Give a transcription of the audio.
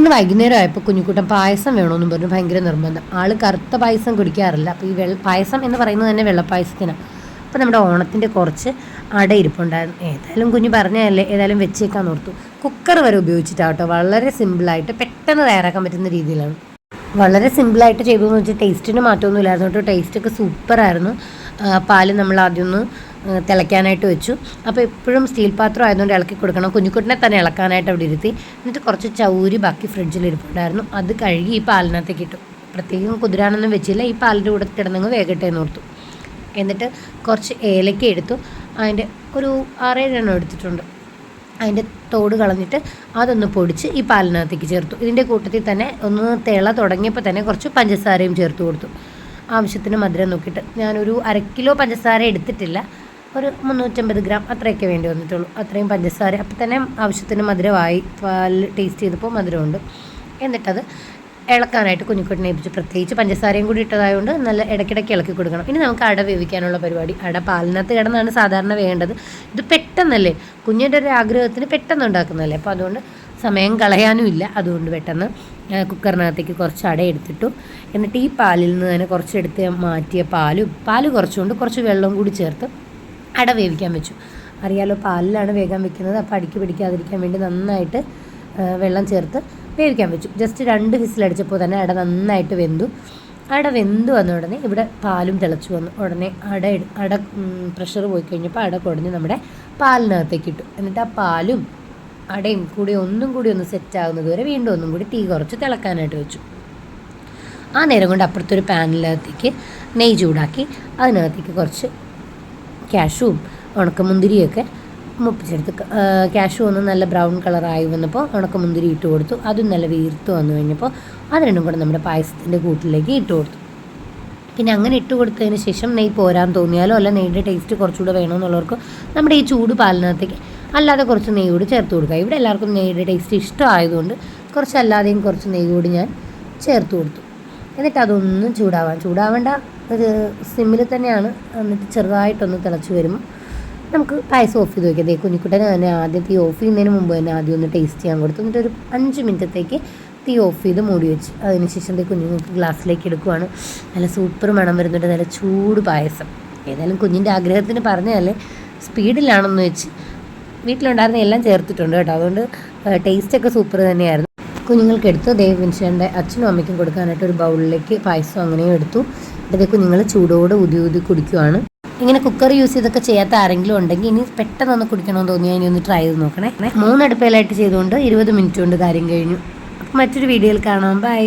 ഇന്ന് വൈകുന്നേരം ആയപ്പോൾ കുഞ്ഞുക്കുട്ടൻ പായസം വേണമെന്ന് പറഞ്ഞു. ഭയങ്കര നിർബന്ധം. ആൾ കറുത്ത പായസം കുടിക്കാറില്ല. അപ്പോൾ ഈ വെള്ള പായസം എന്ന് പറയുന്നത് തന്നെ വെള്ളപ്പായസത്തിനാണ് അപ്പോൾ നമ്മുടെ ഓണത്തിന്റെ കുറച്ച് അട ഇരിപ്പുണ്ടായിരുന്നു. ഏതായാലും കുഞ്ഞ് പറഞ്ഞതല്ലേ ഏതായാലും വെച്ചേക്കാൻ ഓർത്തു. കുക്കർ വരെ ഉപയോഗിച്ചിട്ടാട്ടോ. വളരെ സിമ്പിളായിട്ട് പെട്ടെന്ന് തയ്യാറാക്കാൻ പറ്റുന്ന രീതിയിലാണ്. വളരെ സിമ്പിളായിട്ട് ചെയ്തതെന്ന് വെച്ചാൽ ടേസ്റ്റിന് മാറ്റമൊന്നും ഇല്ലായിരുന്നു കേട്ടോ ടേസ്റ്റൊക്കെ സൂപ്പറായിരുന്നു പാൽ നമ്മൾ ആദ്യം ഒന്ന് തിളയ്ക്കാനായിട്ട് വെച്ചു. അപ്പോൾ എപ്പോഴും സ്റ്റീൽ പാത്രം ആയതുകൊണ്ട് ഇളക്കി കൊടുക്കണം. കുഞ്ഞുകുട്ടിനെ തന്നെ ഇളക്കാനായിട്ട് അവിടെ ഇരുത്തി. എന്നിട്ട് കുറച്ച് ചൗരി ബാക്കി ഫ്രിഡ്ജിൽ ഇരിപ്പുണ്ടായിരുന്നു. അത് കഴുകി ഈ പാലിനകത്തേക്ക് ഇട്ടു. പ്രത്യേകം കുതിരാനൊന്നും വെച്ചില്ല. ഈ പാലിന്റെ കൂടെ കിടന്നങ്ങ് വേഗട്ടെ എന്ന് ഓർത്തു. എന്നിട്ട് കുറച്ച് ഏലക്ക എടുത്തു. അതിന്റെ ഒരു ആറേഴെണ്ണം എടുത്തിട്ടുണ്ട്. അതിന്റെ തോട് കളഞ്ഞിട്ട് അതൊന്ന് പൊടിച്ച് ഈ പാലിനകത്തേക്ക് ചേർത്തു. ഇതിന്റെ കൂട്ടത്തിൽ തന്നെ ഒന്ന് തിള തുടങ്ങിയപ്പോൾ തന്നെ കുറച്ച് പഞ്ചസാരയും ചേർത്ത് കൊടുത്തു. ആവശ്യത്തിന് മധുരം നോക്കിയിട്ട്. ഞാനൊരു അര കിലോ പഞ്ചസാര എടുത്തിട്ടില്ല. ഒരു മുന്നൂറ്റമ്പത് ഗ്രാം അത്രയൊക്കെ വേണ്ടി വന്നിട്ടുള്ളൂ. അത്രയും പഞ്ചസാര. അപ്പം തന്നെ ആവശ്യത്തിന് മധുരമായി പാലിൽ ടേസ്റ്റ് ചെയ്തപ്പോൾ മധുരമുണ്ട്. എന്നിട്ടത് ഇളക്കാനായിട്ട് കുഞ്ഞിക്കുട്ടിനെ ഏൽപ്പിച്ചു. പ്രത്യേകിച്ച് പഞ്ചസാരയും കൂടി ഇട്ടതായതുകൊണ്ട് നല്ല ഇടയ്ക്കിടയ്ക്ക് ഇളക്കി കൊടുക്കണം. ഇനി നമുക്ക് അട വേവിക്കാനുള്ള പരിപാടി. അട പാലിനകത്ത് കിടന്നാണ് സാധാരണ വേണ്ടത്. ഇത് പെട്ടെന്നല്ലേ? കുഞ്ഞിന്റെ ഒരു ആഗ്രഹത്തിന് പെട്ടെന്ന് ഉണ്ടാക്കുന്നതല്ലേ? അപ്പോൾ അതുകൊണ്ട് സമയം കളയാനും ഇല്ല. അതുകൊണ്ട് പെട്ടെന്ന് കുക്കറിനകത്തേക്ക് കുറച്ച് അട എടുത്തിട്ടു. എന്നിട്ട് ഈ പാലിൽ നിന്ന് തന്നെ കുറച്ചെടുത്ത് മാറ്റിയ പാലും പാൽ കുറച്ചുകൊണ്ട് കുറച്ച് വെള്ളവും കൂടി ചേർത്ത് അട വേവിക്കാൻ വെച്ചു. അറിയാലോ പാലിലാണ് വേഗം വെക്കുന്നത്. അപ്പോൾ അടിക്ക് പിടിക്കാതിരിക്കാൻ വേണ്ടി നന്നായിട്ട് വെള്ളം ചേർത്ത് വേവിക്കാൻ വെച്ചു. ജസ്റ്റ് രണ്ട് വിസിലടിച്ചപ്പോൾ തന്നെ അട നന്നായിട്ട് വെന്തു. അട വെന്തു വന്ന ഉടനെ ഇവിടെ പാലും തിളച്ചു വന്നു. ഉടനെ അട അട പ്രഷർ പോയി കഴിഞ്ഞപ്പോൾ അട കുടഞ്ഞ് നമ്മുടെ പാലിനകത്തേക്ക് ഇട്ടു. എന്നിട്ട് ആ പാലും അടയും കൂടി ഒന്നും കൂടി ഒന്ന് സെറ്റ് ആകുന്നത് വരെ വീണ്ടും ഒന്നും കൂടി തീ കുറച്ച് തിളക്കാനായിട്ട് വെച്ചു. ആ നേരം കൊണ്ട് അപ്പുറത്തൊരു പാനിനകത്തേക്ക് നെയ്യ് ചൂടാക്കി അതിനകത്തേക്ക് കുറച്ച് കാഷുവും ഉണക്കമുന്തിരിയൊക്കെ മുപ്പിച്ചെടുത്ത്. ക്യാഷു ഒന്ന് നല്ല ബ്രൗൺ കളറായി വന്നപ്പോൾ ഉണക്കമുന്തിരി ഇട്ട് കൊടുത്തു. അതും നല്ല വീർത്ത് വന്നു കഴിഞ്ഞപ്പോൾ അത് രണ്ടും കൂടെ നമ്മുടെ പായസത്തിന്റെ കൂട്ടിലേക്ക് ഇട്ട് കൊടുത്തു. പിന്നെ അങ്ങനെ ഇട്ട് കൊടുത്തതിന് ശേഷം നെയ്യ് പോരാൻ തോന്നിയാലോ അല്ല നെയ്യുടെ ടേസ്റ്റ് കുറച്ചുകൂടെ വേണമെന്നുള്ളവർക്ക് നമ്മുടെ ഈ ചൂട് പാലിനകത്തേക്ക് അല്ലാതെ കുറച്ച് നെയ്യ് കൂടി ചേർത്ത് കൊടുക്കുക ഇവിടെ എല്ലാവർക്കും നെയ്യുടെ ടേസ്റ്റ് ഇഷ്ടമായതുകൊണ്ട് കുറച്ച് അല്ലാതെയും കുറച്ച് നെയ്യ് കൂടി ഞാൻ ചേർത്ത് കൊടുത്തു. എന്നിട്ട് അതൊന്നും ചൂടാവാൻ ചൂടാവേണ്ട ഒരു സിമ്മിൽ തന്നെയാണ്. എന്നിട്ട് ചെറുതായിട്ടൊന്ന് തിളച്ച് വരുമ്പോൾ നമുക്ക് പായസം ഓഫ് ചെയ്ത് വയ്ക്കാം കുഞ്ഞിക്കുട്ടനെ തന്നെ ആദ്യം തീ ഓഫ് ചെയ്യുന്നതിന് മുമ്പ് തന്നെ ആദ്യം ഒന്ന് ടേസ്റ്റ് ചെയ്യാൻ കൊടുത്തു. എന്നിട്ട് ഒരു അഞ്ച് മിനിറ്റത്തേക്ക് തീ ഓഫ് ചെയ്ത് മൂടി വെച്ച്. അതിനുശേഷം തീ കുഞ്ഞുങ്ങൾക്ക് ഗ്ലാസ്സിലേക്ക് എടുക്കുവാണ്. നല്ല സൂപ്പർ മണം വരുന്നുണ്ട്. നല്ല ചൂട് പായസം. ഏതായാലും കുഞ്ഞിന്റെ ആഗ്രഹത്തിന് പറഞ്ഞതല്ലേ? സ്പീഡിലാണെന്ന് വെച്ച് വീട്ടിലുണ്ടായിരുന്ന എല്ലാം ചേർത്തിട്ടുണ്ട് കേട്ടോ. അതുകൊണ്ട് ടേസ്റ്റൊക്കെ സൂപ്പർ തന്നെയായിരുന്നു. കുഞ്ഞുങ്ങൾക്ക് എടുത്തു ദേവ് വിൻഷന്റെ അച്ഛനും അമ്മയ്ക്കും കൊടുക്കാനായിട്ട് ഒരു ബൗളിലേക്ക് പായസം അങ്ങനെയും എടുത്തു. അതേ കുഞ്ഞുങ്ങൾ ചൂടോടെ ഊതി ഊതി കുടിക്കുവാണ്. ഇങ്ങനെ കുക്കർ യൂസ് ചെയ്തൊക്കെ ചെയ്യാത്ത ആരെങ്കിലും ഉണ്ടെങ്കിൽ ഇനി പെട്ടെന്ന് ഒന്ന് കുടിക്കണമെന്ന് തോന്നിയാൽ ഇനി ഒന്ന് ട്രൈ ചെയ്ത് നോക്കണേ. മൂന്നടുപ്പേലായിട്ട് ചെയ്തുകൊണ്ട് ഇരുപത് മിനിറ്റ് കൊണ്ട് കാര്യം കഴിഞ്ഞു. മറ്റൊരു വീഡിയോയിൽ കാണാം. ബൈ.